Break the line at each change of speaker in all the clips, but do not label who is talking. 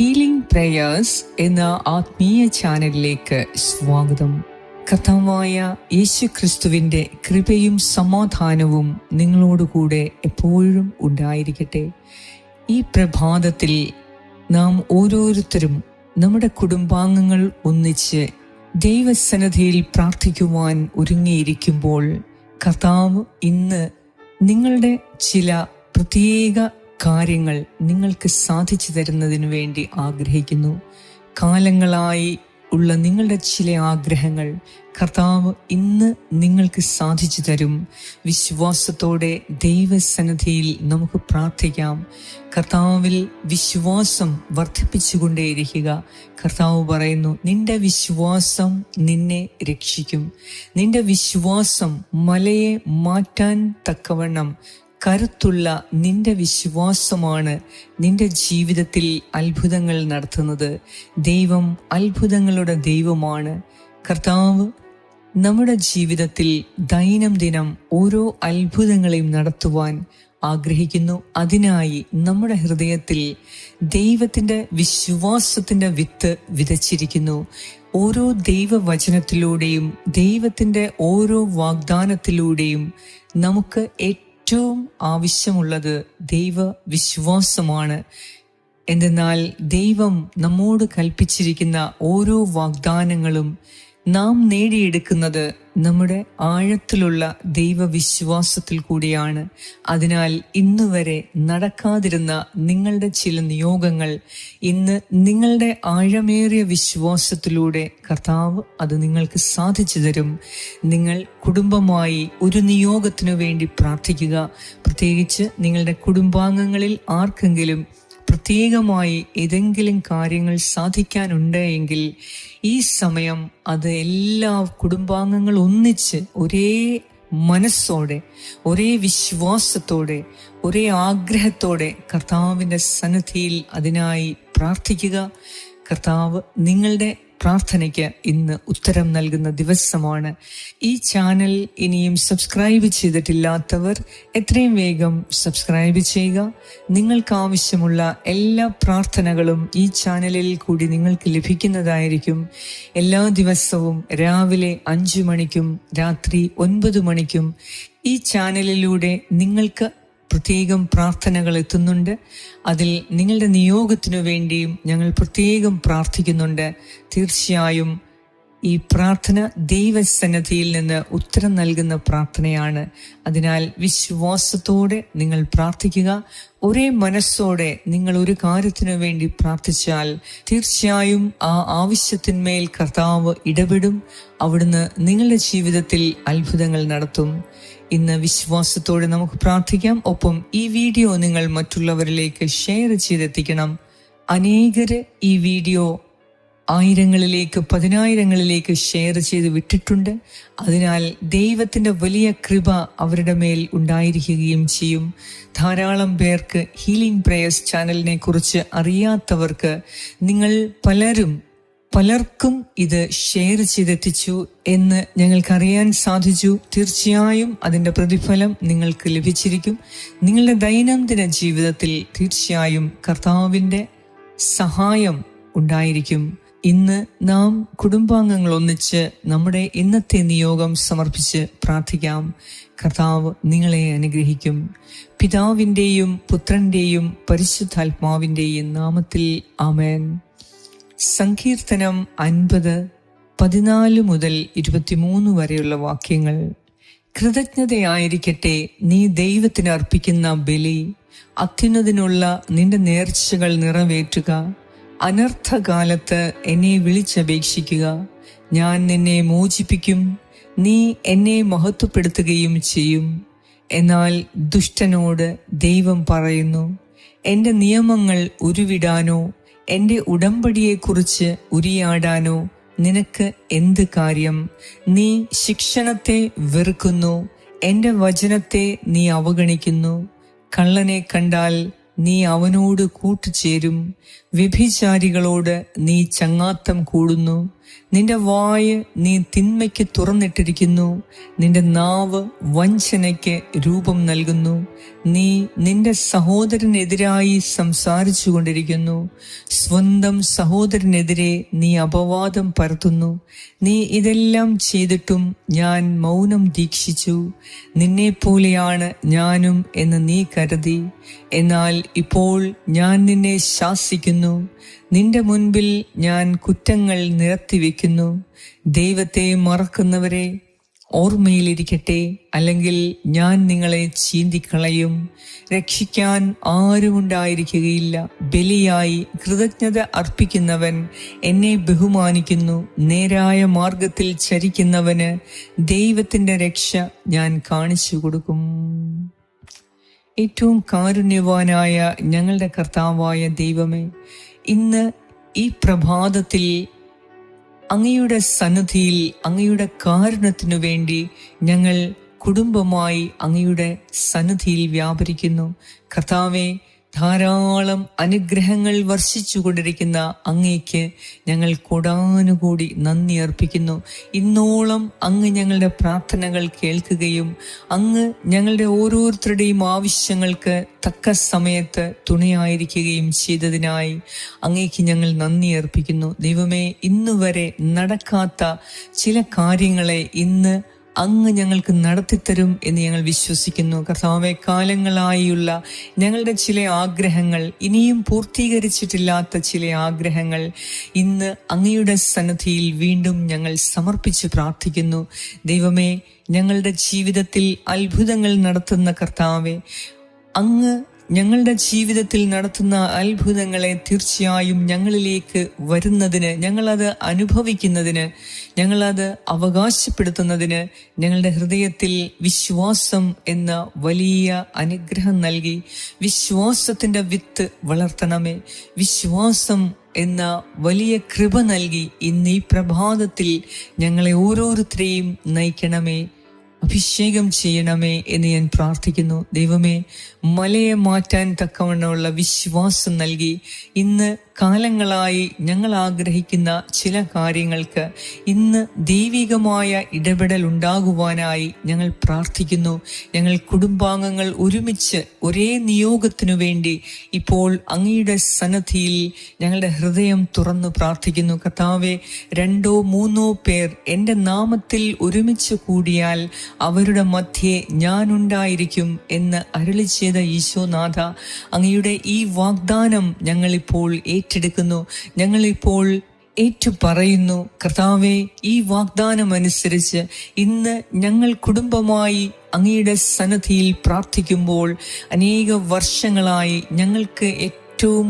Healing prayers എന്ന ആത്മീയ ചാനലിലേക്ക് സ്വാഗതം. കഥാവായ യേശു ക്രിസ്തുവിന്റെ കൃപയും സമാധാനവും നിങ്ങളോടുകൂടെ എപ്പോഴും ഉണ്ടായിരിക്കട്ടെ. ഈ പ്രഭാതത്തിൽ നാം ഓരോരുത്തരും നമ്മുടെ കുടുംബാംഗങ്ങൾ ഒന്നിച്ച് ദൈവസന്നിധിയിൽ പ്രാർത്ഥിക്കുവാൻ ഒരുങ്ങിയിരിക്കുമ്പോൾ കർത്താവ് ഇന്ന് നിങ്ങളുടെ ചില പ്രത്യേക കാര്യങ്ങൾ നിങ്ങൾക്ക് സാധിച്ചു തരുന്നതിന് വേണ്ടി ആഗ്രഹിക്കുന്നു. കാലങ്ങളായി ഉള്ള നിങ്ങളുടെ ചില ആഗ്രഹങ്ങൾ കർത്താവ് ഇന്ന് നിങ്ങൾക്ക് സാധിച്ചു തരും. വിശ്വാസത്തോടെ ദൈവസന്നിധിയിൽ നമുക്ക് പ്രാർത്ഥിക്കാം. കർത്താവിൽ വിശ്വാസം വർദ്ധിപ്പിച്ചുകൊണ്ടേയിരിക്കുക. കർത്താവ് പറയുന്നു നിന്റെ വിശ്വാസം നിന്നെ രക്ഷിക്കും. നിന്റെ വിശ്വാസം മലയെ മാറ്റാൻ തക്കവണ്ണം കരുത്തുള്ള നിന്റെ വിശ്വാസമാണ് നിന്റെ ജീവിതത്തിൽ അത്ഭുതങ്ങൾ നടത്തുന്നത്. ദൈവം അത്ഭുതങ്ങളുടെ ദൈവമാണ്. കർത്താവ് നമ്മുടെ ജീവിതത്തിൽ ദൈനംദിനം ഓരോ അത്ഭുതങ്ങളെയും നടത്തുവാൻ ആഗ്രഹിക്കുന്നു. അതിനായി നമ്മുടെ ഹൃദയത്തിൽ ദൈവത്തിന്റെ വിശ്വാസത്തിന്റെ വിത്ത് വിതച്ചിരിക്കുന്നു. ഓരോ ദൈവവചനത്തിലൂടെയും ദൈവത്തിന്റെ ഓരോ വാഗ്ദാനത്തിലൂടെയും നമുക്ക് ഏറ്റവും ആവശ്യമുള്ളത് ദൈവ വിശ്വാസമാണ് എന്തെന്നാൽ ദൈവം നമ്മോട് കൽപ്പിച്ചിരിക്കുന്ന ഓരോ വാഗ്ദാനങ്ങളും നാം നേടിയെടുക്കുന്നത് നമ്മുടെ ആഴത്തിലുള്ള ദൈവവിശ്വാസത്തിൽ കൂടിയാണ്. അതിനാൽ ഇന്നുവരെ നടക്കാതിരുന്ന നിങ്ങളുടെ ചില നിയോഗങ്ങൾ ഇന്ന് നിങ്ങളുടെ ആഴമേറിയ വിശ്വാസത്തിലൂടെ കർത്താവ് അത് നിങ്ങൾക്ക് സാധിച്ചു തരും. നിങ്ങൾ കുടുംബമായി ഒരു നിയോഗത്തിനു വേണ്ടി പ്രാർത്ഥിക്കുക. പ്രത്യേകിച്ച് നിങ്ങളുടെ കുടുംബാംഗങ്ങളിൽ ആർക്കെങ്കിലും പ്രത്യേകമായി ഏതെങ്കിലും കാര്യങ്ങൾ സാധിക്കാനുണ്ട് എങ്കിൽ ഈ സമയം അത് എല്ലാ കുടുംബാംഗങ്ങൾ ഒന്നിച്ച് ഒരേ മനസ്സോടെ ഒരേ വിശ്വാസത്തോടെ ഒരേ ആഗ്രഹത്തോടെ കർത്താവിന്റെ സന്നദ്ധിയിൽ അതിനായി പ്രാർത്ഥിക്കുക. കർത്താവ് നിങ്ങളുടെ പ്രാർത്ഥനയ്ക്ക് ഇന്ന് ഉത്തരം നൽകുന്ന ദിവസമാണ്. ഈ ചാനൽ ഇനിയും സബ്സ്ക്രൈബ് ചെയ്തിട്ടില്ലാത്തവർ എത്രയും വേഗം സബ്സ്ക്രൈബ് ചെയ്യുക. നിങ്ങൾക്ക് ആവശ്യമുള്ള എല്ലാ പ്രാർത്ഥനകളും ഈ ചാനലിൽ കൂടി നിങ്ങൾക്ക് ലഭിക്കുന്നതായിരിക്കും. എല്ലാ ദിവസവും രാവിലെ അഞ്ചു മണിക്കും രാത്രി ഒൻപത് മണിക്കും ഈ ചാനലിലൂടെ നിങ്ങൾക്ക് പ്രത്യേകം പ്രാർത്ഥനകൾ എത്തുന്നുണ്ട്. അതിൽ നിങ്ങളുടെ നിയോഗത്തിനു വേണ്ടിയും ഞങ്ങൾ പ്രത്യേകം പ്രാർത്ഥിക്കുന്നുണ്ട്. തീർച്ചയായും ഈ പ്രാർത്ഥന ദൈവസന്നദ്ധിയിൽ നിന്ന് ഉത്തരം നൽകുന്ന പ്രാർത്ഥനയാണ്. അതിനാൽ വിശ്വാസത്തോടെ നിങ്ങൾ പ്രാർത്ഥിക്കുക. ഒരേ മനസ്സോടെ നിങ്ങൾ ഒരു കാര്യത്തിനു വേണ്ടി പ്രാർത്ഥിച്ചാൽ തീർച്ചയായും ആ ആവശ്യത്തിന്മേൽ കർത്താവ് ഇടപെടും. അവിടുന്ന് നിങ്ങളുടെ ജീവിതത്തിൽ അത്ഭുതങ്ങൾ നടത്തും. ഇന്ന് വിശ്വാസത്തോടെ നമുക്ക് പ്രാർത്ഥിക്കാം. ഒപ്പം ഈ വീഡിയോ നിങ്ങൾ മറ്റുള്ളവരിലേക്ക് ഷെയർ ചെയ്തെത്തിക്കണം. അനേകര് ഈ വീഡിയോ ആയിരങ്ങളിലേക്ക് പതിനായിരങ്ങളിലേക്ക് ഷെയർ ചെയ്ത് വിട്ടിട്ടുണ്ട്. അതിനാൽ ദൈവത്തിന്റെ വലിയ കൃപ അവരുടെ മേൽ ഉണ്ടായിരിക്കുകയും ചെയ്യും. ധാരാളം പേർക്ക് ഹീലിംഗ് പ്രേയേഴ്സ് ചാനലിനെ കുറിച്ച് അറിയാത്തവർക്ക് നിങ്ങൾ പലരും പലർക്കും ഇത് ഷെയർ ചെയ്തെത്തിച്ചു എന്ന് ഞങ്ങൾക്കറിയാൻ സാധിച്ചു. തീർച്ചയായും അതിന്റെ പ്രതിഫലം നിങ്ങൾക്ക് ലഭിച്ചിരിക്കും. നിങ്ങളുടെ ദൈനംദിന ജീവിതത്തിൽ തീർച്ചയായും കർത്താവിന്റെ സഹായം ഉണ്ടായിരിക്കും. ഇന്ന് നാം കുടുംബാംഗങ്ങൾ ഒന്നിച്ച് നമ്മുടെ ഇന്നത്തെ നിയോഗം സമർപ്പിച്ച് പ്രാർത്ഥിക്കാം. കർത്താവ് നിങ്ങളെ അനുഗ്രഹിക്കും. പിതാവിന്റെയും പുത്രന്റെയും പരിശുദ്ധാത്മാവിന്റെയും നാമത്തിൽ ആമേൻ. സങ്കീർത്തനം അൻപത് പതിനാല് മുതൽ ഇരുപത്തിമൂന്ന് വരെയുള്ള വാക്യങ്ങൾ. കൃതജ്ഞതയായിരിക്കട്ടെ നീ ദൈവത്തിന് അർപ്പിക്കുന്ന ബലി. അത്യുന്നതിനുള്ള നിന്റെ നേർച്ചകൾ നിറവേറ്റുക. അനർത്ഥകാലത്ത് എന്നെ വിളിച്ചപേക്ഷിക്കുക. ഞാൻ നിന്നെ മോചിപ്പിക്കും. നീ എന്നെ മഹത്വപ്പെടുത്തുകയും ചെയ്യും. എന്നാൽ ദുഷ്ടനോട് ദൈവം പറയുന്നു എന്റെ നിയമങ്ങൾ ഉരുവിടാനോ എന്റെ ഉടമ്പടിയെക്കുറിച്ച് ഉരിയാടാനോ? നിനക്ക് എന്ത് കാര്യം? നീ ശിക്ഷണത്തെ വെറുക്കുന്നു. എന്റെ വചനത്തെ നീ അവഗണിക്കുന്നു. കള്ളനെ കണ്ടാൽ നീ അവനോട് കൂട്ടുചേരും. വ്യഭിചാരികളോട് നീ ചങ്ങാത്തം കൂടുന്നു. നിന്റെ വായ് നീ തിന്മയ്ക്ക് തുറന്നിട്ടിരിക്കുന്നു. നിന്റെ നാവ് വഞ്ചനയ്ക്ക് രൂപം നൽകുന്നു. നീ നിന്റെ സഹോദരനെതിരായി സംസാരിച്ചു കൊണ്ടിരിക്കുന്നു സ്വന്തം സഹോദരനെതിരെ നീ അപവാദം പരത്തുന്നു. നീ ഇതെല്ലാം ചെയ്തിട്ടും ഞാൻ മൗനം ദീക്ഷിച്ചു. നിന്നെപ്പോലെയാണ് ഞാനും എന്ന് നീ കരുതി. എന്നാൽ ഇപ്പോൾ ഞാൻ നിന്നെ ശാസിക്കുന്നു. നിന്റെ മുൻപിൽ ഞാൻ കുറ്റങ്ങൾ നിരത്തിവെക്കുന്നു ദൈവത്തെ മറക്കുന്നവരെ ഓർമ്മയിലിരിക്കട്ടെ. അല്ലെങ്കിൽ ഞാൻ നിങ്ങളെ ചീന്തിക്കളയും. രക്ഷിക്കാൻ ആരുമുണ്ടായിരിക്കുകയില്ല. ബലിയായി കൃതജ്ഞത അർപ്പിക്കുന്നവൻ എന്നെ ബഹുമാനിക്കുന്നു. നേരായ മാർഗത്തിൽ ചരിക്കുന്നവന് ദൈവത്തിന്റെ രക്ഷ ഞാൻ കാണിച്ചു കൊടുക്കും. ഏറ്റവും കാരുണ്യവാനായ ഞങ്ങളുടെ കർത്താവായ ദൈവമേ ഇന്ന് ഈ പ്രഭാതത്തിൽ അങ്ങയുടെ സന്നിധിയിൽ അങ്ങയുടെ കാരണത്തിനു വേണ്ടി ഞങ്ങൾ കുടുംബമായി അങ്ങയുടെ സന്നിധിയിൽ വ്യാപരിക്കുന്നു. കർത്താവെ ധാരാളം അനുഗ്രഹങ്ങൾ വർഷിച്ചുകൊണ്ടിരിക്കുന്ന അങ്ങേക്ക് ഞങ്ങൾ കൊടാനുകൂടി നന്ദി അർപ്പിക്കുന്നു. ഇന്നോളം അങ്ങ് ഞങ്ങളുടെ പ്രാർത്ഥനകൾ കേൾക്കുകയും അങ്ങ് ഞങ്ങളുടെ ഓരോരുത്തരുടെയും ആവശ്യങ്ങൾക്ക് തക്ക സമയത്ത് തുണയായിരിക്കുകയും ചെയ്തതിനായി അങ്ങേക്ക് ഞങ്ങൾ നന്ദി അർപ്പിക്കുന്നു. ദൈവമേ ഇന്നുവരെ നടക്കാത്ത ചില കാര്യങ്ങളെ ഇന്ന് അങ്ങ് ഞങ്ങൾക്ക് നടത്തിത്തരും എന്ന് ഞങ്ങൾ വിശ്വസിക്കുന്നു. കർത്താവെ കാലങ്ങളായുള്ള ഞങ്ങളുടെ ചില ആഗ്രഹങ്ങൾ ഇനിയും പൂർത്തീകരിച്ചിട്ടില്ലാത്ത ചില ആഗ്രഹങ്ങൾ ഇന്ന് അങ്ങയുടെ സന്നദ്ധിയിൽ വീണ്ടും ഞങ്ങൾ സമർപ്പിച്ച് പ്രാർത്ഥിക്കുന്നു. ദൈവമേ ഞങ്ങളുടെ ജീവിതത്തിൽ അത്ഭുതങ്ങൾ നടത്തുന്ന കർത്താവെ അങ്ങ് ഞങ്ങളുടെ ജീവിതത്തിൽ നടത്തുന്ന അത്ഭുതങ്ങളെ തീർച്ചയായും ഞങ്ങളിലേക്ക് വരുന്നതിന് ഞങ്ങളത് അനുഭവിക്കുന്നതിന് ഞങ്ങളത് അവകാശപ്പെടുത്തുന്നതിന് ഞങ്ങളുടെ ഹൃദയത്തിൽ വിശ്വാസം എന്ന വലിയ അനുഗ്രഹം നൽകി വിശ്വാസത്തിന്റെ വിത്ത് വളർത്തണമേ. വിശ്വാസം എന്ന വലിയ കൃപ നൽകി ഇന്ന് ഈ പ്രഭാതത്തിൽ ഞങ്ങളെ ഓരോരുത്തരെയും നയിക്കണമേ. അഭിഷേകം ചെയ്യണമേ എന്ന് ഞാൻ പ്രാർത്ഥിക്കുന്നു. ദൈവമേ മലയെ മാറ്റാൻ തക്കവണ്ണമുള്ള വിശ്വാസം നൽകി ഇന്ന് കാലങ്ങളായി ഞങ്ങൾ ആഗ്രഹിക്കുന്ന ചില കാര്യങ്ങൾക്ക് ഇന്ന് ദൈവികമായ ഇടപെടൽ ഉണ്ടാകുവാനായി ഞങ്ങൾ പ്രാർത്ഥിക്കുന്നു. ഞങ്ങൾ കുടുംബാംഗങ്ങൾ ഒരുമിച്ച് ഒരേ നിയോഗത്തിനു വേണ്ടി ഇപ്പോൾ അങ്ങയുടെ സന്നദ്ധിയിൽ ഞങ്ങളുടെ ഹൃദയം തുറന്നു പ്രാർത്ഥിക്കുന്നു. കർത്താവെ രണ്ടോ മൂന്നോ പേർ എന്റെ നാമത്തിൽ ഒരുമിച്ച് കൂടിയാൽ അവരുടെ മധ്യേ ഞാനുണ്ടായിരിക്കും എന്ന് അരളി ചെയ്ത ഈശോനാഥ അങ്ങയുടെ ഈ വാഗ്ദാനം ഞങ്ങളിപ്പോൾ ഏറ്റെടുക്കുന്നു. ഞങ്ങളിപ്പോൾ ഏറ്റു പറയുന്നു കർത്താവെ ഈ വാഗ്ദാനം അനുസരിച്ച് ഇന്ന് ഞങ്ങൾ കുടുംബമായി അങ്ങയുടെ സന്നദ്ധിയിൽ പ്രാർത്ഥിക്കുമ്പോൾ അനേക വർഷങ്ങളായി ഞങ്ങൾക്ക് ഏറ്റവും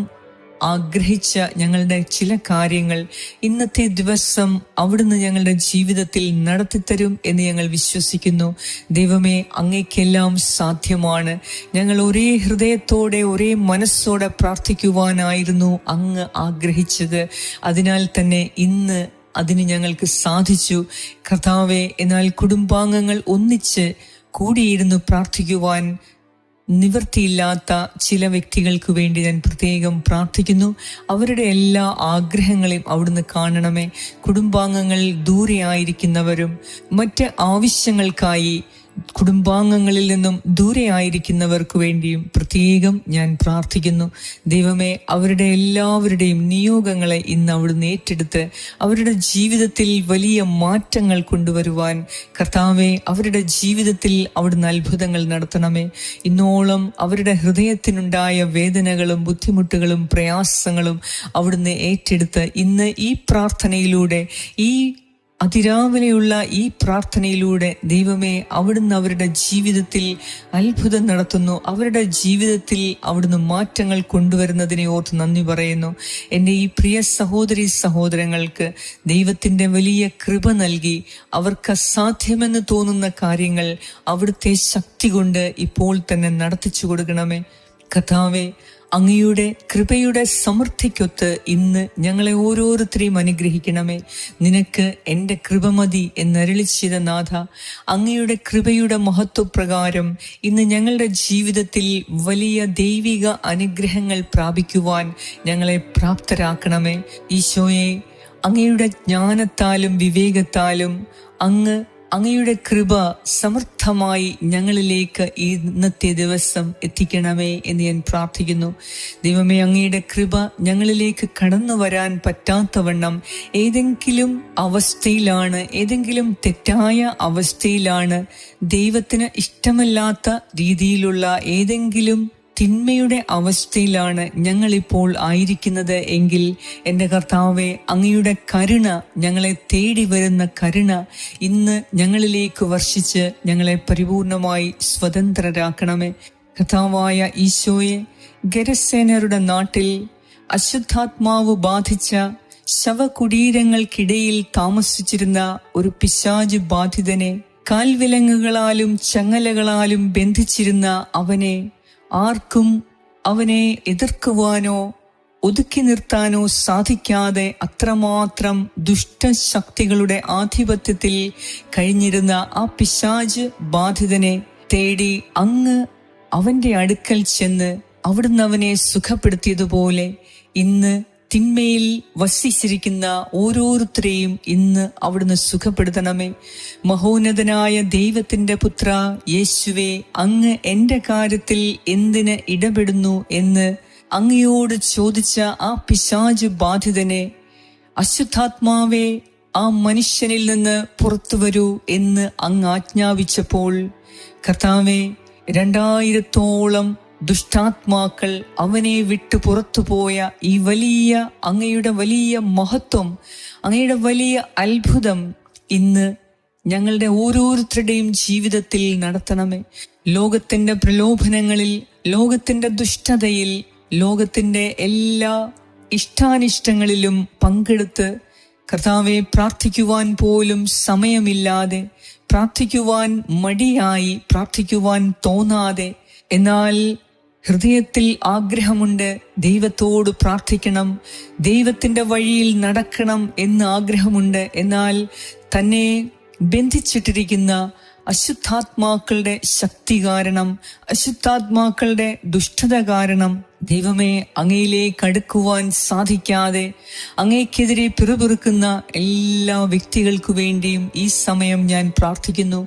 ആഗ്രഹിച്ച ഞങ്ങളുടെ ചില കാര്യങ്ങൾ ഇന്നത്തെ ദിവസം അവിടുന്ന് ഞങ്ങളുടെ ജീവിതത്തിൽ നടത്തിത്തരും എന്ന് ഞങ്ങൾ വിശ്വസിക്കുന്നു. ദൈവമേ അങ്ങേക്കെല്ലാം സാധ്യമാണ്. ഞങ്ങൾ ഒരേ ഹൃദയത്തോടെ ഒരേ മനസ്സോടെ പ്രാർത്ഥിക്കുവാനായിരുന്നു അങ്ങ് ആഗ്രഹിച്ചത്. അതിനാൽ തന്നെ ഇന്ന് അതിന് ഞങ്ങൾക്ക് സാധിച്ചു. കർത്താവെ എന്നാൽ കുടുംബാംഗങ്ങൾ ഒന്നിച്ച് കൂടിയിരുന്നു പ്രാർത്ഥിക്കുവാൻ നിവൃത്തിയില്ലാത്ത ചില വ്യക്തികൾക്ക് വേണ്ടി ഞാൻ പ്രത്യേകം പ്രാർത്ഥിക്കുന്നു. അവരുടെ എല്ലാ ആഗ്രഹങ്ങളെയും അവിടുന്ന് കാണണമേ. കുടുംബാംഗങ്ങൾ ദൂരെയായിരിക്കുന്നവരും മറ്റ് ആവശ്യങ്ങൾക്കായി കുടുംബാംഗങ്ങളിൽ നിന്നും ദൂരെ ആയിരിക്കുന്നവർക്ക് വേണ്ടിയും പ്രത്യേകം ഞാൻ പ്രാർത്ഥിക്കുന്നു. ദൈവമേ അവരുടെ എല്ലാവരുടെയും നിയോഗങ്ങളെ ഇന്ന് അവിടുന്ന് ഏറ്റെടുത്ത് അവരുടെ ജീവിതത്തിൽ വലിയ മാറ്റങ്ങൾ കൊണ്ടുവരുവാൻ കർത്താവെ അവരുടെ ജീവിതത്തിൽ അവിടുന്ന് അത്ഭുതങ്ങൾ നടത്തണമേ. ഇന്നോളം അവരുടെ ഹൃദയത്തിനുണ്ടായ വേദനകളും ബുദ്ധിമുട്ടുകളും പ്രയാസങ്ങളും അവിടുന്ന് ഏറ്റെടുത്ത് ഇന്ന് ഈ പ്രാർത്ഥനയിലൂടെ ഈ അതിരാവിലെയുള്ള ഈ പ്രാർത്ഥനയിലൂടെ ദൈവമേ അവിടുന്ന് അവരുടെ ജീവിതത്തിൽ അത്ഭുതം നടത്തുന്നു. അവരുടെ ജീവിതത്തിൽ അവിടുന്ന് മാറ്റങ്ങൾ കൊണ്ടുവരുന്നതിനെ ഓർത്ത് നന്ദി പറയുന്നു. എന്റെ ഈ പ്രിയ സഹോദരി സഹോദരങ്ങൾക്ക് ദൈവത്തിന്റെ വലിയ കൃപ നൽകി. അവർക്ക് അസാധ്യമെന്ന് തോന്നുന്ന കാര്യങ്ങൾ അവിടുത്തെ ശക്തി കൊണ്ട് ഇപ്പോൾ തന്നെ നടത്തിച്ചു കൊടുക്കണമേ. കഥാവെ അങ്ങയുടെ കൃപയുടെ സമൃദ്ധിക്കൊത്ത് ഇന്ന് ഞങ്ങളെ ഓരോരുത്തരെയും അനുഗ്രഹിക്കണമേ. നിനക്ക് എന്റെ കൃപ മതി നാഥ അങ്ങയുടെ കൃപയുടെ മഹത്വപ്രകാരം ഇന്ന് ഞങ്ങളുടെ ജീവിതത്തിൽ വലിയ ദൈവിക അനുഗ്രഹങ്ങൾ പ്രാപിക്കുവാൻ ഞങ്ങളെ പ്രാപ്തരാക്കണമേ. ഈശോയെ അങ്ങയുടെ ജ്ഞാനത്താലും വിവേകത്താലും അങ്ങ് അങ്ങയുടെ കൃപ സമർത്ഥമായി ഞങ്ങളിലേക്ക് ഇന്നത്തെ ദിവസം എത്തിക്കണമേ എന്ന് ഞാൻ പ്രാർത്ഥിക്കുന്നു. ദൈവമേ അങ്ങയുടെ കൃപ ഞങ്ങളിലേക്ക് കടന്നു വരാൻ പറ്റാത്തവണ്ണം ഏതെങ്കിലും അവസ്ഥയിലാണ് ഏതെങ്കിലും തെറ്റായ അവസ്ഥയിലാണ് ദൈവത്തിന് ഇഷ്ടമല്ലാത്ത രീതിയിലുള്ള ഏതെങ്കിലും തിന്മയുടെ അവസ്ഥയിലാണ് ഞങ്ങളിപ്പോൾ ആയിരിക്കുന്നത് എങ്കിൽ എന്റെ കർത്താവെ അങ്ങയുടെ കരുണ ഞങ്ങളെ തേടി വരുന്ന കരുണ ഇന്ന് ഞങ്ങളിലേക്ക് വർഷിച്ച് ഞങ്ങളെ പരിപൂർണമായി സ്വതന്ത്രരാക്കണമേ. കർത്താവായ ഈശോയെ ഗരസേനരുടെ നാട്ടിൽ അശുദ്ധാത്മാവ് ബാധിച്ച ശവകുടീരങ്ങൾക്കിടയിൽ താമസിച്ചിരുന്ന ഒരു പിശാജ് ബാധിതനെ കാൽവിലങ്ങുകളാലും ചങ്ങലകളാലും ബന്ധിച്ചിരുന്ന അവനെ ആർക്കും അവനെ എതിർക്കുവാനോ ഒതുക്കി നിർത്താനോ സാധിക്കാതെ അത്രമാത്രം ദുഷ്ടശക്തികളുടെ ആധിപത്യത്തിൽ കഴിഞ്ഞിരുന്ന ആ പിശാജ് ബാധിതനെ തേടി അങ്ങ് അവന്റെ അടുക്കൽ ചെന്ന് അവിടുന്ന് അവനെ സുഖപ്പെടുത്തിയതുപോലെ ഇന്ന് തിന്മയിൽ വസിച്ചിരിക്കുന്ന ഓരോരുത്തരെയും ഇന്ന് അവിടുന്ന് സുഖപ്പെടുത്തണമേ. മഹോന്നതനായ ദൈവത്തിന്റെ പുത്ര യേശുവെ അങ്ങ് എന്റെ കാര്യത്തിൽ എന്തിന് ഇടപെടുന്നു എന്ന് അങ്ങയോട് ചോദിച്ച ആ പിശാജ് ബാധിതനെ അശുദ്ധാത്മാവെ ആ മനുഷ്യനിൽ നിന്ന് പുറത്തു വരൂ എന്ന് അങ്ങ് ആജ്ഞാപിച്ചപ്പോൾ കർത്താവെ രണ്ടായിരത്തോളം ദുഷ്ടാത്മാക്കൾ അവനെ വിട്ടു പുറത്തുപോയ ഈ വലിയ അങ്ങയുടെ വലിയ മഹത്വം അങ്ങയുടെ വലിയ അത്ഭുതം ഇന്ന് ഞങ്ങളുടെ ഓരോരുത്തരുടെയും ജീവിതത്തിൽ നടത്തണമേ. ലോകത്തിന്റെ പ്രലോഭനങ്ങളിൽ ലോകത്തിന്റെ ദുഷ്ടതയിൽ ലോകത്തിന്റെ എല്ലാ ഇഷ്ടാനിഷ്ടങ്ങളിലും പങ്കെടുത്ത് കർത്താവെ പ്രാർത്ഥിക്കുവാൻ പോലും സമയമില്ലാതെ പ്രാർത്ഥിക്കുവാൻ മടിയായി പ്രാർത്ഥിക്കുവാൻ തോന്നാതെ എന്നാൽ ഹൃദയത്തിൽ ആഗ്രഹമുണ്ട് ദൈവത്തോട് പ്രാർത്ഥിക്കണം ദൈവത്തിന്റെ വഴിയിൽ നടക്കണം എന്ന് ആഗ്രഹമുണ്ട്. എന്നാൽ തന്നെ ബന്ധിച്ചിട്ടിരിക്കുന്ന അശുദ്ധാത്മാക്കളുടെ ശക്തി കാരണം അശുദ്ധാത്മാക്കളുടെ ദുഷ്ടത കാരണം ദൈവമേ അങ്ങയിലേക്ക് അടുക്കുവാൻ സാധിക്കാതെ അങ്ങയ്ക്കെതിരെ പിറുപിറുക്കുന്ന എല്ലാ വ്യക്തികൾക്കു വേണ്ടിയും ഈ സമയം ഞാൻ പ്രാർത്ഥിക്കുന്നു.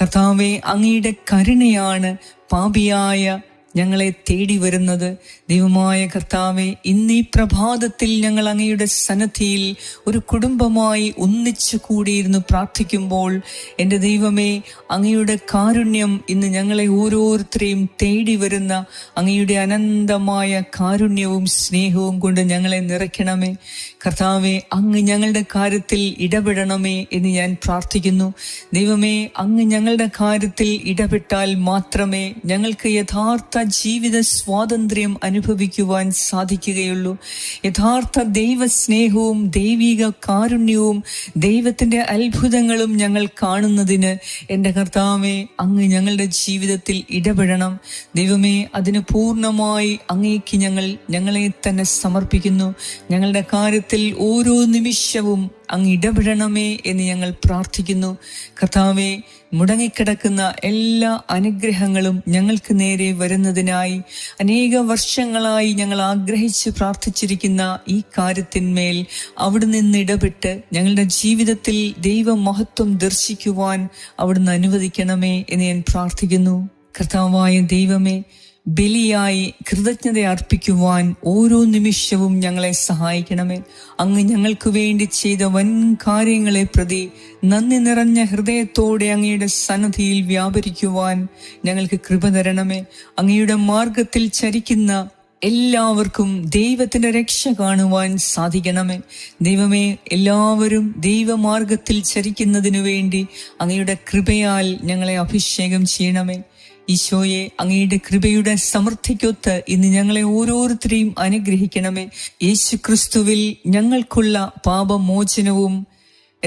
കർത്താവെ അങ്ങയുടെ കരുണയാണ് പാപിയായ ഞങ്ങളെ തേടി വരുന്നത്. ദൈവമായ കർത്താവെ ഇന്ന് പ്രഭാതത്തിൽ ഞങ്ങൾ അങ്ങയുടെ സന്നദ്ധിയിൽ ഒരു കുടുംബമായി ഒന്നിച്ചു കൂടിയിരുന്ന് പ്രാർത്ഥിക്കുമ്പോൾ എന്റെ ദൈവമേ അങ്ങയുടെ കാരുണ്യം ഇന്ന് ഞങ്ങളെ ഓരോരുത്തരെയും തേടി വരുന്ന അങ്ങയുടെ അനന്തമായ കാരുണ്യവും സ്നേഹവും കൊണ്ട് ഞങ്ങളെ നിറയ്ക്കണമേ. കർത്താവെ അങ്ങ് ഞങ്ങളുടെ കാര്യത്തിൽ ഇടപെടണമേ എന്ന് ഞാൻ പ്രാർത്ഥിക്കുന്നു. ദൈവമേ അങ്ങ് ഞങ്ങളുടെ കാര്യത്തിൽ ഇടപെട്ടാൽ മാത്രമേ ഞങ്ങൾക്ക് യഥാർത്ഥ ജീവിത സ്വാതന്ത്ര്യം അനുഭവിക്കുവാൻ സാധിക്കുകയുള്ളൂ. യഥാർത്ഥ ദൈവസ്നേഹവും ദൈവിക കാരുണ്യവും ദൈവത്തിന്റെ അത്ഭുതങ്ങളും ഞങ്ങൾ കാണുന്നതിന് എന്റെ കർത്താവെ അങ്ങ് ഞങ്ങളുടെ ജീവിതത്തിൽ ഇടപെടണം. ദൈവമേ അതിന് പൂർണമായി അങ്ങേക്ക് ഞങ്ങൾ ഞങ്ങളെ തന്നെ സമർപ്പിക്കുന്നു. ഞങ്ങളുടെ കാര്യത്തിൽ ഓരോ നിമിഷവും അങ്ങ് ഇടപെടണമേ എന്ന് ഞങ്ങൾ പ്രാർത്ഥിക്കുന്നു. കർത്താവെ മുടങ്ങിക്കിടക്കുന്ന എല്ലാ അനുഗ്രഹങ്ങളും ഞങ്ങൾക്ക് നേരെ വരുന്നതിനായി അനേക വർഷങ്ങളായി ഞങ്ങൾ ആഗ്രഹിച്ച് പ്രാർത്ഥിച്ചിരിക്കുന്ന ഈ കാര്യത്തിന്മേൽ അവിടെ നിന്ന് ഇടപെട്ട് ഞങ്ങളുടെ ജീവിതത്തിൽ ദൈവമഹത്വം ദർശിക്കുവാൻ അവിടുന്ന് അനുവദിക്കണമേ എന്ന് ഞാൻ പ്രാർത്ഥിക്കുന്നു. കർത്താവായ ദൈവമേ ബലിയായി കൃതജ്ഞത അർപ്പിക്കുവാൻ ഓരോ നിമിഷവും ഞങ്ങളെ സഹായിക്കണമേ. അങ്ങ് ഞങ്ങൾക്ക് വേണ്ടി ചെയ്ത വൻ കാര്യങ്ങളെ പ്രതി നന്ദി നിറഞ്ഞ ഹൃദയത്തോടെ അങ്ങയുടെ സന്നദ്ധിയിൽ വ്യാപരിക്കുവാൻ ഞങ്ങൾക്ക് കൃപ തരണമേ. അങ്ങയുടെ മാർഗത്തിൽ ചരിക്കുന്ന എല്ലാവർക്കും ദൈവത്തിന്റെ രക്ഷ കാണുവാൻ സാധിക്കണമേ. ദൈവമേ എല്ലാവരും ദൈവമാർഗത്തിൽ ചരിക്കുന്നതിനു വേണ്ടി അങ്ങയുടെ കൃപയാൽ ഞങ്ങളെ അഭിഷേകം ചെയ്യണമേ. ഈശോയെ അങ്ങയുടെ കൃപയുടെ സമൃദ്ധിക്കൊത്ത് ഇന്ന് ഞങ്ങളെ ഓരോരുത്തരെയും അനുഗ്രഹിക്കണമേ. യേശു ക്രിസ്തുവിൽ ഞങ്ങൾക്കുള്ള പാപമോചനവും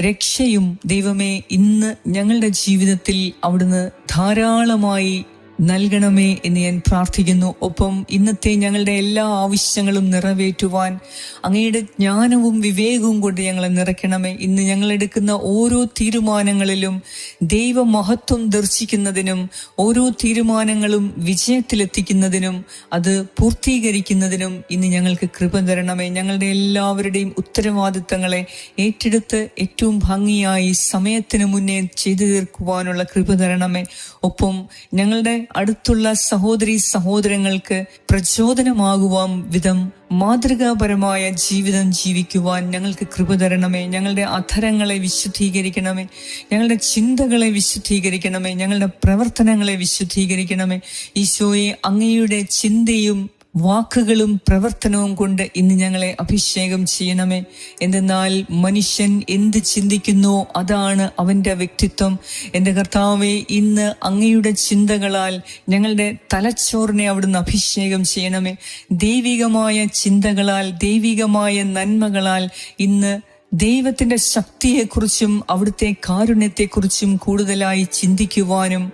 രക്ഷയും ദൈവമേ ഇന്ന് ഞങ്ങളുടെ ജീവിതത്തിൽ അവിടുന്ന് ധാരാളമായി നൽകണമേ എന്ന് ഞാൻ പ്രാർത്ഥിക്കുന്നു. ഒപ്പം ഇന്നത്തെ ഞങ്ങളുടെ എല്ലാ ആവശ്യങ്ങളും നിറവേറ്റുവാൻ അങ്ങയുടെ ജ്ഞാനവും വിവേകവും കൊണ്ട് ഞങ്ങളെ നിറയ്ക്കണമേ. ഇന്ന് ഞങ്ങൾ എടുക്കുന്ന ഓരോ തീരുമാനങ്ങളിലും ദൈവമഹത്വം ദർശിക്കുന്നതിനും ഓരോ തീരുമാനങ്ങളും വിജയത്തിലെത്തിക്കുന്നതിനും അത് പൂർത്തീകരിക്കുന്നതിനും ഇന്ന് ഞങ്ങൾക്ക് കൃപ തരണമേ. ഞങ്ങളുടെ എല്ലാവരുടെയും ഉത്തരവാദിത്തങ്ങളെ ഏറ്റെടുത്ത് ഏറ്റവും ഭംഗിയായി സമയത്തിന് മുന്നേ ചെയ്തു തീർക്കുവാനുള്ള കൃപ തരണമേ. ഒപ്പം ഞങ്ങളുടെ അടുത്തുള്ള സഹോദരി സഹോദരങ്ങൾക്ക് പ്രചോദനമാകുവാൻ വിധം മാതൃകാപരമായ ജീവിതം ജീവിക്കുവാൻ ഞങ്ങൾക്ക് കൃപ തരണമേ. ഞങ്ങളുടെ അധരങ്ങളെ വിശുദ്ധീകരിക്കണമേ. ഞങ്ങളുടെ ചിന്തകളെ വിശുദ്ധീകരിക്കണമേ. ഞങ്ങളുടെ പ്രവർത്തനങ്ങളെ വിശുദ്ധീകരിക്കണമേ. ഈശോയെ അങ്ങയുടെ ചിന്തയും വാക്കുകളും പ്രവർത്തനവും കൊണ്ട് ഇന്ന് ഞങ്ങളെ അഭിഷേകം ചെയ്യണമേ. എന്തെന്നാൽ മനുഷ്യൻ എന്ത് ചിന്തിക്കുന്നു അതാണ് അവന്റെ വ്യക്തിത്വം. എന്റെ കർത്താവെ ഇന്ന് അങ്ങയുടെ ചിന്തകളാൽ ഞങ്ങളുടെ തലച്ചോറിനെ അവിടുന്ന് അഭിഷേകം ചെയ്യണമേ. ദൈവികമായ ചിന്തകളാൽ ദൈവികമായ നന്മകളാൽ ഇന്ന് ദൈവത്തിന്റെ ശക്തിയെക്കുറിച്ചും അവിടുത്തെ കാരുണ്യത്തെക്കുറിച്ചും കൂടുതലായി ചിന്തിക്കുവാനും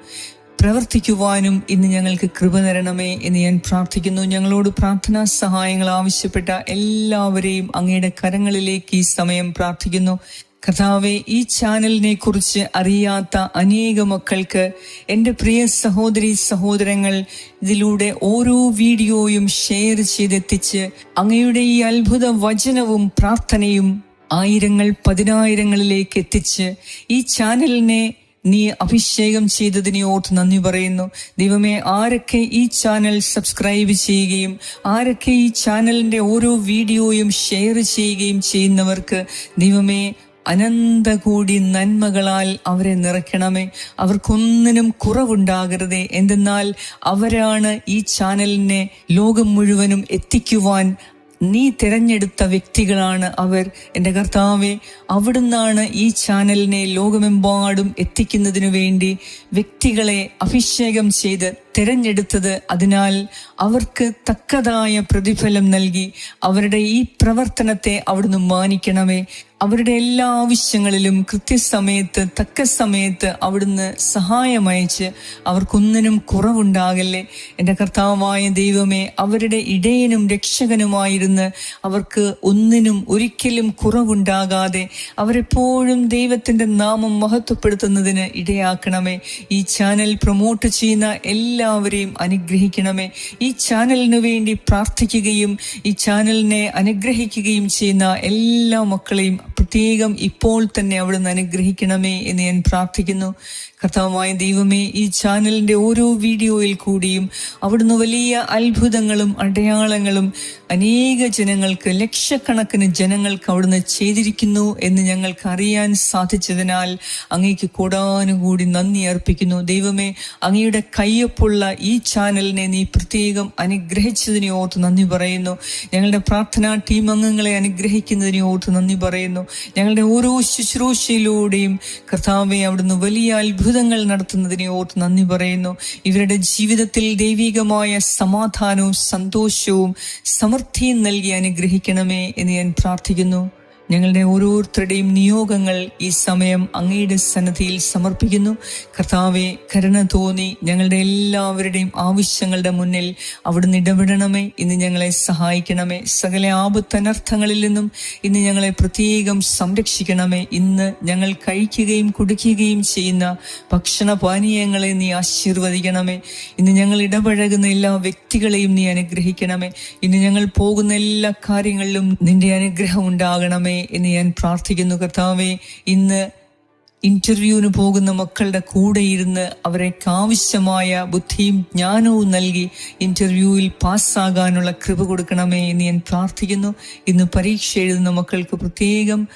പ്രവർത്തിക്കുവാനും ഇന്ന് ഞങ്ങൾക്ക് കൃപ തരണമേ എന്ന് ഞാൻ പ്രാർത്ഥിക്കുന്നു. ഞങ്ങളോട് പ്രാർത്ഥനാ സഹായങ്ങൾ ആവശ്യപ്പെട്ട എല്ലാവരെയും അങ്ങയുടെ കരങ്ങളിലേക്ക് ഈ സമയം പ്രാർത്ഥിക്കുന്നു. കർത്താവെ ഈ ചാനലിനെ കുറിച്ച് അറിയാത്ത അനേക മക്കൾക്ക് എന്റെ പ്രിയ സഹോദരി സഹോദരങ്ങൾ ഇതിലൂടെ ഓരോ വീഡിയോയും ഷെയർ ചെയ്തെത്തിച്ച് അങ്ങയുടെ ഈ അത്ഭുത വചനവും പ്രാർത്ഥനയും ആയിരങ്ങൾ പതിനായിരങ്ങളിലേക്ക് എത്തിച്ച് ഈ ചാനലിനെ നീ അഭിഷേകം ചെയ്തതിനെ ഓർത്ത് നന്ദി പറയുന്നു. ദൈവമേ ആരൊക്കെ ഈ ചാനൽ സബ്സ്ക്രൈബ് ചെയ്യുകയും ആരൊക്കെ ഈ ചാനലിന്റെ ഓരോ വീഡിയോയും ഷെയർ ചെയ്യുകയും ചെയ്യുന്നവർക്ക് ദൈവമേ അനന്ത കൂടി നന്മകളാൽ അവരെ നിറയ്ക്കണമേ. അവർക്കൊന്നിനും കുറവുണ്ടാകരുതേ. എന്തെന്നാൽ അവരാണ് ഈ ചാനലിനെ ലോകം മുഴുവനും എത്തിക്കുവാൻ നീ തിരഞ്ഞെടുത്ത വ്യക്തികളാണ് അവർ. എന്റെ കർത്താവെ അവിടുന്നാണ് ഈ ചാനലിനെ ലോകമെമ്പാടും എത്തിക്കുന്നതിനു വേണ്ടി വ്യക്തികളെ അഭിഷേകം ചെയ്ത് തിരഞ്ഞെടുത്തത് അതിനാൽ അവർക്ക് തക്കതായ പ്രതിഫലം നൽകി അവരുടെ ഈ പ്രവർത്തനത്തെ അവിടുന്ന് മാനിക്കണമേ. അവരുടെ എല്ലാ ആവശ്യങ്ങളിലും കൃത്യസമയത്ത് തക്ക സമയത്ത് അവിടുന്ന് സഹായമയച്ച് അവർക്കൊന്നിനും കുറവുണ്ടാകല്ലേ. എന്റെ കർത്താവായ ദൈവമേ അവരുടെ ഇടയനും രക്ഷകനുമായിരുന്ന് അവർക്ക് ഒന്നിനും ഒരിക്കലും കുറവുണ്ടാകാതെ അവരെപ്പോഴും ദൈവത്തിന്റെ നാമം മഹത്വപ്പെടുത്തുന്നതിന് ഇടയാക്കണമേ. ഈ ചാനൽ പ്രൊമോട്ട് ചെയ്യുന്ന എല്ലാവരെയും അനുഗ്രഹിക്കണമേ. ഈ ചാനലിനു വേണ്ടി പ്രാർത്ഥിക്കുകയും ഈ ചാനലിനെ അനുഗ്രഹിക്കുകയും ചെയ്യുന്ന എല്ലാ മക്കളെയും പ്രത്യേകം ഇപ്പോൾ തന്നെ അവിടുന്ന് അനുഗ്രഹിക്കണമേ എന്ന് ഞാൻ പ്രാർത്ഥിക്കുന്നു. കർത്താവുമായ ദൈവമേ ഈ ചാനലിന്റെ ഓരോ വീഡിയോയിൽ കൂടിയും അവിടുന്ന് വലിയ അത്ഭുതങ്ങളും അടയാളങ്ങളും അനേക ജനങ്ങൾക്ക് ലക്ഷക്കണക്കിന് ജനങ്ങൾക്ക് അവിടുന്ന് ചെയ്തിരിക്കുന്നു എന്ന് ഞങ്ങൾക്ക് അറിയാൻ സാധിച്ചതിനാൽ അങ്ങേക്ക് കൂടാനുകൂടി നന്ദി അർപ്പിക്കുന്നു. ദൈവമേ അങ്ങയുടെ കയ്യൊപ്പുള്ള ഈ ചാനലിനെ നീ പ്രത്യേകം അനുഗ്രഹിച്ചതിനെ ഓർത്ത് നന്ദി പറയുന്നു. ഞങ്ങളുടെ പ്രാർത്ഥനാ ടീം അംഗങ്ങളെ അനുഗ്രഹിക്കുന്നതിനെ ഓർത്ത് നന്ദി പറയുന്നു. ഞങ്ങളുടെ ഓരോ ശുശ്രൂഷയിലൂടെയും കർത്താവെ അവിടുന്ന് വലിയ അത്ഭുതങ്ങൾ നടത്തുന്നതിനെ ഓർത്ത് നന്ദി പറയുന്നു. ഇവരുടെ ജീവിതത്തിൽ ദൈവികമായ സമാധാനവും സന്തോഷവും സമൃദ്ധിയും നൽകി അനുഗ്രഹിക്കണമേ എന്ന് ഞാൻ പ്രാർത്ഥിക്കുന്നു. ഞങ്ങളുടെ ഓരോരുത്തരുടെയും നിയോഗങ്ങൾ ഈ സമയം അങ്ങയുടെ സന്നദ്ധിയിൽ സമർപ്പിക്കുന്നു. കർത്താവെ കരുണ തോന്നി ഞങ്ങളുടെ എല്ലാവരുടെയും ആവശ്യങ്ങളുടെ മുന്നിൽ അവിടുന്ന് ഇടപെടണമേ. ഇന്ന് ഞങ്ങളെ സഹായിക്കണമേ. സകല ആപത്തനർത്ഥങ്ങളിൽ നിന്നും ഇന്ന് ഞങ്ങളെ പ്രത്യേകം സംരക്ഷിക്കണമേ. ഇന്ന് ഞങ്ങൾ കഴിക്കുകയും കുടിക്കുകയും ചെയ്യുന്ന ഭക്ഷണ പാനീയങ്ങളെ നീ ആശീർവദിക്കണമേ. ഇന്ന് ഞങ്ങൾ ഇടപഴകുന്ന എല്ലാ വ്യക്തികളെയും നീ അനുഗ്രഹിക്കണമേ. ഇന്ന് ഞങ്ങൾ പോകുന്ന എല്ലാ കാര്യങ്ങളിലും നിന്റെ അനുഗ്രഹം ഉണ്ടാകണമേ. എന്ന് ഞാൻ പ്രാർത്ഥിക്കുന്നു കർത്താവെ. ഇന്ന് ഇന്റർവ്യൂവിന് പോകുന്ന മക്കളുടെ കൂടെ ഇരുന്ന് അവർക്ക് ആവശ്യമായ ബുദ്ധിയും ജ്ഞാനവും നൽകി ഇന്റർവ്യൂവിൽ പാസ്സാകാനുള്ള കൃപ കൊടുക്കണമേ എന്ന് ഞാൻ പ്രാർത്ഥിക്കുന്നു. ഇന്ന് പരീക്ഷ എഴുതുന്ന മക്കൾക്ക് പ്രത്യേകം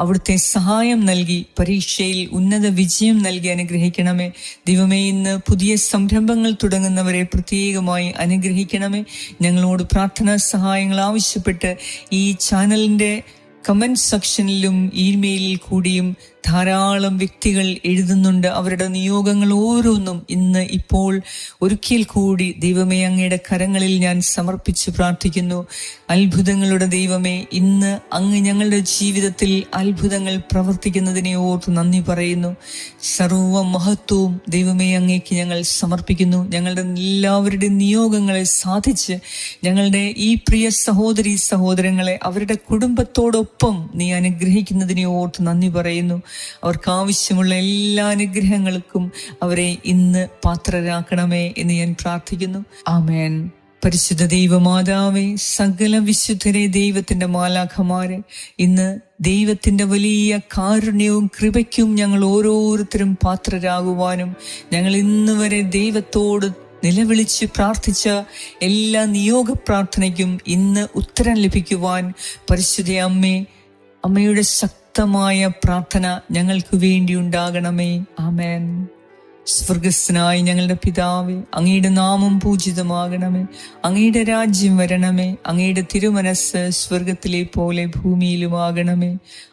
അവിടുത്തെ സഹായം നൽകി പരീക്ഷയിൽ ഉന്നത വിജയം നൽകി അനുഗ്രഹിക്കണമേ. ദിവമേ ഇന്ന് പുതിയ സംരംഭങ്ങൾ തുടങ്ങുന്നവരെ പ്രത്യേകമായി അനുഗ്രഹിക്കണമേ. ഞങ്ങളോട് പ്രാർത്ഥനാ സഹായങ്ങൾ ആവശ്യപ്പെട്ട് ഈ ചാനലിന്റെ കമന്റ് സെക്ഷനിലും ഇമെയിലിൽ കൂടിയും ധാരാളം വ്യക്തികൾ എഴുതുന്നുണ്ട്. അവരുടെ നിയോഗങ്ങൾ ഓരോന്നും ഇന്ന് ഇപ്പോൾ ഒരിക്കൽ കൂടി ദൈവമേ അങ്ങയുടെ കരങ്ങളിൽ ഞാൻ സമർപ്പിച്ച് പ്രാർത്ഥിക്കുന്നു. അത്ഭുതങ്ങളുടെ ദൈവമേ ഇന്ന് അങ്ങ് ഞങ്ങളുടെ ജീവിതത്തിൽ അത്ഭുതങ്ങൾ പ്രവർത്തിക്കുന്നതിനെ ഓർത്ത് നന്ദി പറയുന്നു. സർവ മഹത്വവും ദൈവമേ അങ്ങേക്ക് ഞങ്ങൾ സമർപ്പിക്കുന്നു. ഞങ്ങളുടെ എല്ലാവരുടെയും നിയോഗങ്ങളെ സാധിച്ച് ഞങ്ങളുടെ ഈ പ്രിയ സഹോദരി സഹോദരങ്ങളെ അവരുടെ കുടുംബത്തോടൊപ്പം നീ അനുഗ്രഹിക്കുന്നതിനെ ഓർത്ത് നന്ദി പറയുന്നു. അവർക്ക് ആവശ്യമുള്ള എല്ലാ അനുഗ്രഹങ്ങൾക്കും അവരെ ഇന്ന് പാത്രരാക്കണമേ എന്ന് ഞാൻ പ്രാർത്ഥിക്കുന്നു. ആമേൻ. പരിശുദ്ധ ദൈവമാതാവേ സകല വിശുദ്ധരെ ദൈവത്തിന്റെ മാലാഖമാരെ ഇന്ന് ദൈവത്തിന്റെ വലിയ കാരുണ്യവും കൃപയ്ക്കും ഞങ്ങൾ ഓരോരുത്തരും പാത്രരാകുവാനും ഞങ്ങൾ ഇന്ന് വരെ ദൈവത്തോട് നിലവിളിച്ച് പ്രാർത്ഥിച്ച എല്ലാ നിയോഗ പ്രാർത്ഥനയ്ക്കും ഇന്ന് ഉത്തരം ലഭിക്കുവാൻ പരിശുദ്ധ അമ്മേ അമ്മയുടെ ശക്തമായ പ്രാർത്ഥന ഞങ്ങൾക്ക് വേണ്ടി ഉണ്ടാകണമേ. ആമേൻ. സ്വർഗസ്നായി ഞങ്ങളുടെ പിതാവേ അങ്ങയുടെ നാമം പൂജിതമാകണമേ. അങ്ങയുടെ രാജ്യം വരണമേ. അങ്ങയുടെ തിരുമനസ് സ്വർഗത്തിലെ പോലെ ഭൂമിയിലുമാകണമേ.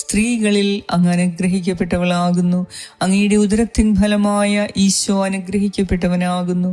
സ്ത്രീകളിൽ അങ്ങ് അനുഗ്രഹിക്കപ്പെട്ടവളാകുന്നു. അങ്ങയുടെ ഉദരത്തിൻ ഫലമായ ഈശോ അനുഗ്രഹിക്കപ്പെട്ടവനാകുന്നു.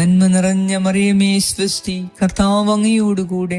നന്മ നിറഞ്ഞ മറിയമേ സ്വസ്തി കർത്താവ് അങ്ങയോടുകൂടെ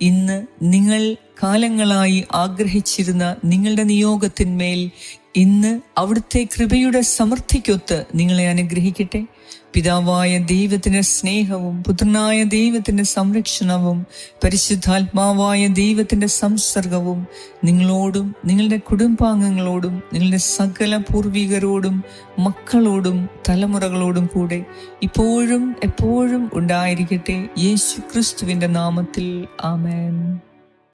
ഇന്ന് നിങ്ങൾ കാലങ്ങളായി ആഗ്രഹിച്ചിരുന്ന നിങ്ങളുടെ നിയോഗത്തിന്മേൽ ഇന്ന് അവിടുത്തെ കൃപയുടെ സമൃദ്ധിക്കൊത്ത് നിങ്ങളെ അനുഗ്രഹിക്കട്ടെ. പിതാവായ ദൈവത്തിന് സ്നേഹവും പുത്രനായ ദൈവത്തിന്റെ സംരക്ഷണവും പരിശുദ്ധാത്മാവായ ദൈവത്തിന്റെ സംസർഗവും നിങ്ങളോടും നിങ്ങളുടെ കുടുംബാംഗങ്ങളോടും നിങ്ങളുടെ സകല പൂർവികരോടും മക്കളോടും തലമുറകളോടും കൂടെ ഇപ്പോഴും എപ്പോഴും ഉണ്ടായിരിക്കട്ടെ. യേശു നാമത്തിൽ ആമേൻ.